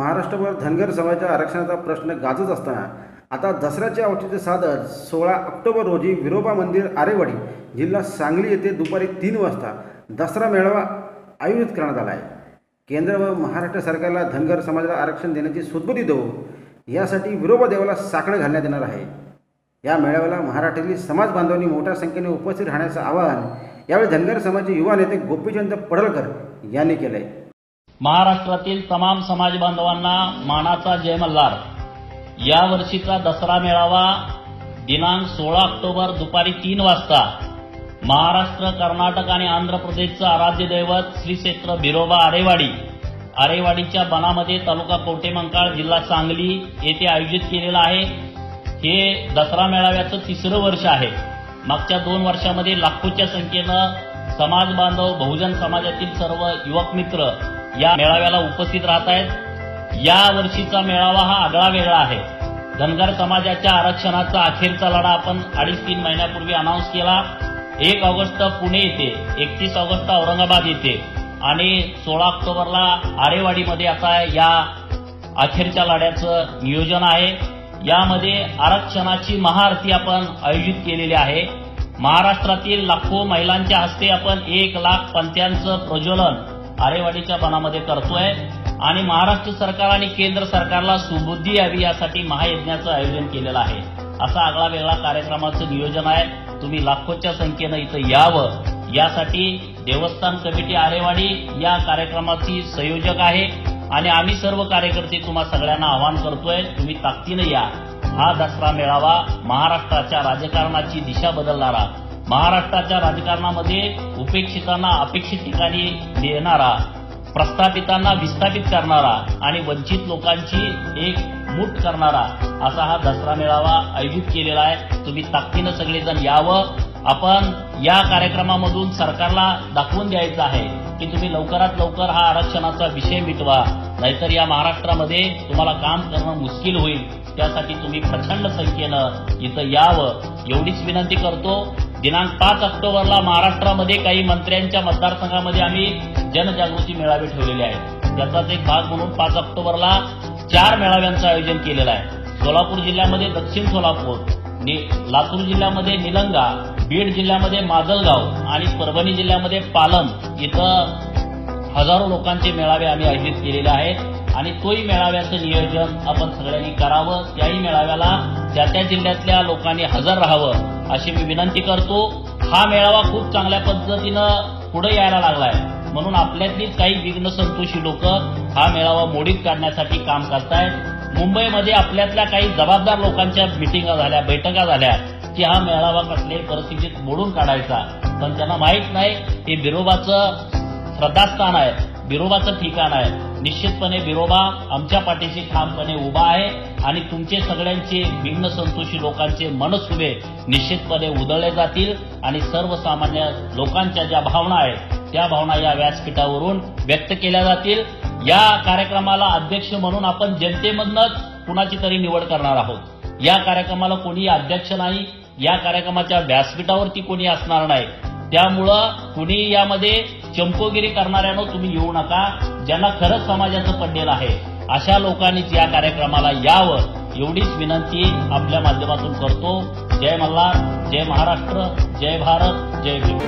महाराष्ट्रभर धनगर समाजाच्या आरक्षणाचा प्रश्न गाजत असताना आता दसऱ्याच्या औचित्य साधत सोळा ऑक्टोबर रोजी विरोबा मंदिर आरेवाडी जिल्हा सांगली येथे दुपारी तीन वाजता दसरा मेळावा आयोजित करण्यात आला आहे. केंद्र व महाराष्ट्र सरकारला धनगर समाजाला आरक्षण देण्याची सुदबुद्धी देऊ यासाठी विरोबा देवाला साकडं घालण्यात येणार आहे. या मेळाव्याला महाराष्ट्रातील समाज बांधवांनी मोठ्या संख्येने उपस्थित राहण्याचं आवाहन यावेळी धनगर समाजाचे युवा नेते गोपीचंद पडळकर यांनी केलं आहे महाराष्ट्रातील तमाम समाज बांधवांना मानाचा जय मल्हार. या वर्षीचा दसरा मेळावा दिनांक सोळा ऑक्टोबर दुपारी तीन वाजता. महाराष्ट्र कर्नाटक आणि आंध्र प्रदेशचं आराध्य दैवत श्री क्षेत्र बिरोबा आरेवाडी. आरेवाडीच्या बनामध्ये तालुका कवटेमंकाळ जिल्हा सांगली येथे आयोजित केलेलं आहे. हे दसरा मेळाव्याचं तिसरं वर्ष आहे. मागच्या दोन वर्षामध्ये लाखोच्या संख्येनं समाज बांधव बहुजन समाजातील सर्व युवक मित्र या मेळाव्याला उपस्थित राहत आहेत. या वर्षीचा मेळावा हा आगळा वेगळा आहे. धनगर समाजाच्या आरक्षणाचा अखेरचा लढा आपण अडीच तीन महिन्यापूर्वी अनाऊन्स केला. एक ऑगस्ट पुणे येथे एकतीस ऑगस्ट औरंगाबाद येथे आणि सोळा ऑक्टोबरला आरेवाडीमध्ये आता या अखेरच्या लढ्याचं नियोजन आहे. यामध्ये आरक्षणाची महाआरती आपण आयोजित केलेली आहे. महाराष्ट्रातील लाखो महिलांच्या हस्ते आपण एक लाख पंथ्यांचं प्रज्वलन आरेवाडीच्या बनामध्ये करतोय. आणि महाराष्ट्र सरकार आणि केंद्र सरकारला सुबुद्धी यावी यासाठी महायज्ञाचं आयोजन केलेलं आहे. असा आगळा वेगळा कार्यक्रमाचं नियोजन आहे. तुम्ही लाखोच्या संख्येनं इथं यावं. यासाठी देवस्थान कमिटी आरेवाडी या कार्यक्रमाची संयोजक आहे. आणि आम्ही सर्व कार्यकर्ते तुम्हा सगळ्यांना आवाहन करतोय तुम्ही ताकदीनं या. हा दसरा मेळावा महाराष्ट्राच्या राजकारणाची दिशा बदलणारा. महाराष्ट्राच्या राजकारणामध्ये उपेक्षितांना अपेक्षित ठिकाणी देणारा प्रस्थापितांना विस्थापित करणारा आणि वंचित लोकांची एक मूठ करणारा असा हा दसरा मेळावा आयोजित केलेला आहे. तुम्ही ताकदीनं सगळेजण यावं. आपण या कार्यक्रमामधून सरकारला दाखवून द्यायचं आहे की तुम्ही लवकरात लवकर हा आरक्षणाचा विषय मिटवा. नाहीतर या महाराष्ट्रामध्ये तुम्हाला काम करणं मुश्किल होईल. त्यासाठी तुम्ही प्रचंड संख्येनं इथं यावं. एवढीच विनंती करतो. दिनांक पाच ऑक्टोबरला महाराष्ट्रामध्ये काही मंत्र्यांच्या मतदारसंघामध्ये आम्ही जनजागृती मेळावे ठेवलेले आहेत. त्याचाच एक भाग म्हणून पाच ऑक्टोबरला चार मेळाव्यांचं आयोजन केलेलं आहे. सोलापूर जिल्ह्यामध्ये दक्षिण सोलापूर लातूर जिल्ह्यामध्ये निलंगा बीड जिल्ह्यामध्ये माजलगाव आणि परभणी जिल्ह्यामध्ये पालम इथं हजारो लोकांचे मेळावे आम्ही आयोजित केलेले आहेत. आणि तोही मेळाव्याचं नियोजन आपण सगळ्यांनी करावं. त्याही मेळाव्याला त्या त्या जिल्ह्यातल्या लोकांनी हजर राहावं. अशी मी विनंती करतो हा मेळावा खूप चांगल्या पद्धतीनं पुढे यायला लागलाय. म्हणून आपल्यातलीच काही विघ्न संतोषी लोक हा मेळावा मोडीत काढण्यासाठी काम करतायत मुंबईमध्ये आपल्यातल्या काही जबाबदार लोकांच्या मिटिंगा झाल्या बैठका झाल्या की हा मेळावा कसल्याही परिस्थितीत मोडून काढायचा. पण त्यांना माहीत नाही हे बिरोबाचं श्रद्धास्थान आहे. बिरोबाचं ठिकाण आहे. निश्चितपणे बिरोबा आमच्या पाठीशी ठामपणे उभा आहे आणि तुमचे सगळ्यांचे भिन्न संतोषी लोकांचे मनसुबे निश्चितपणे उधळले जातील आणि सर्वसामान्य लोकांच्या ज्या भावना आहेत त्या भावना या व्यासपीठावरून व्यक्त केल्या जातील. या कार्यक्रमाला अध्यक्ष म्हणून आपण जनतेमधनच कुणाची तरी निवड करणार आहोत. या कार्यक्रमाला कोणी अध्यक्ष नाही या कार्यक्रमाच्या व्यासपीठावरती कोणी असणार नाही. त्यामुळं कुणी यामध्ये चंपोगिरी करणाऱ्यानो तुम्ही येऊ नका. ज्यांना खरंच समाजाचं पडलेलं आहे अशा लोकांनीच या कार्यक्रमाला यावं एवढीच विनंती आपल्या माध्यमातून करतो. जय मल्हार जय महाराष्ट्र जय भारत जय भीम.